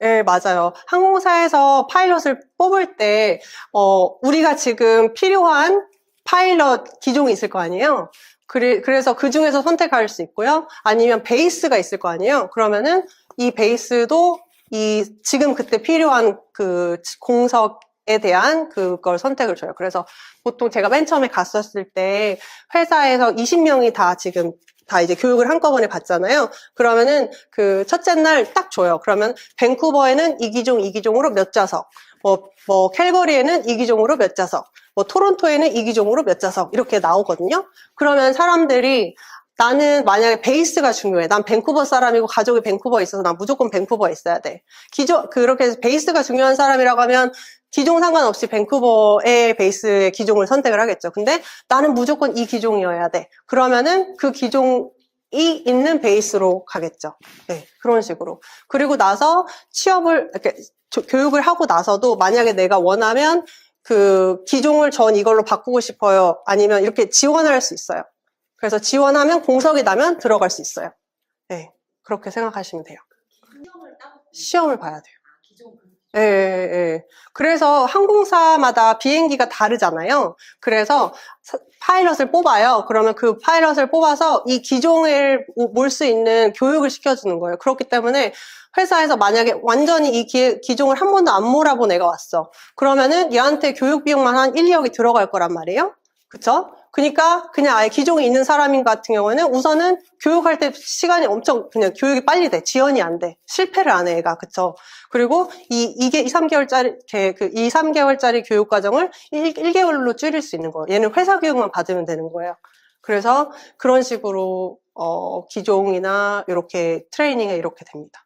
네, 맞아요. 항공사에서 파일럿을 뽑을 때, 어, 우리가 지금 필요한 파일럿 기종이 있을 거 아니에요? 그래, 그래서 그 중에서 선택할 수 있고요. 아니면 베이스가 있을 거 아니에요? 그러면은 이 베이스도 이 지금 그때 필요한 그 공석에 대한 그걸 선택을 줘요. 그래서 보통 제가 맨 처음에 갔었을 때 회사에서 20명이 다 지금 다 이제 교육을 한꺼번에 받잖아요. 그러면은 그 첫째 날 딱 줘요. 그러면 밴쿠버에는 이 기종, 이 기종으로 몇 좌석, 뭐, 뭐, 캘거리에는 이 기종으로 몇 좌석, 뭐, 토론토에는 이 기종으로 몇 좌석, 이렇게 나오거든요. 그러면 사람들이 나는 만약에 베이스가 중요해. 난 밴쿠버 사람이고 가족이 밴쿠버에 있어서 난 무조건 밴쿠버에 있어야 돼. 기종, 그렇게 베이스가 중요한 사람이라고 하면 기종 상관없이 밴쿠버의 베이스의 기종을 선택을 하겠죠. 근데 나는 무조건 이 기종이어야 돼. 그러면은 그 기종 이 있는 베이스로 가겠죠. 네, 그런 식으로. 그리고 나서 취업을, 이렇게 조- 교육을 하고 나서도 만약에 내가 원하면 그 기종을 전 이걸로 바꾸고 싶어요. 아니면 이렇게 지원을 할 수 있어요. 그래서 지원하면 공석이 나면 들어갈 수 있어요. 네, 그렇게 생각하시면 돼요. 시험을 따고 시험을 봐야 돼요. 예, 예, 예. 그래서 항공사마다 비행기가 다르잖아요. 그래서 사- 파일럿을 뽑아요. 그러면 그 파일럿을 뽑아서 이 기종을 몰 수 있는 교육을 시켜주는 거예요. 그렇기 때문에 회사에서 만약에 완전히 이 기, 기종을 한 번도 안 몰아본 애가 왔어. 그러면은 얘한테 교육 비용만 한 1, 2억이 들어갈 거란 말이에요. 그쵸? 그러니까 그냥 아예 기종이 있는 사람인 같은 경우에는 우선은 교육할 때 시간이 엄청 그냥 교육이 빨리 돼. 지연이 안 돼. 실패를 안 해, 애가. 그쵸? 그리고 이, 이게 2, 3개월짜리, 그 2, 3개월짜리 교육 과정을 1, 1개월로 줄일 수 있는 거예요. 얘는 회사 교육만 받으면 되는 거예요. 그래서 그런 식으로, 어, 기종이나 이렇게 트레이닝에 이렇게 됩니다.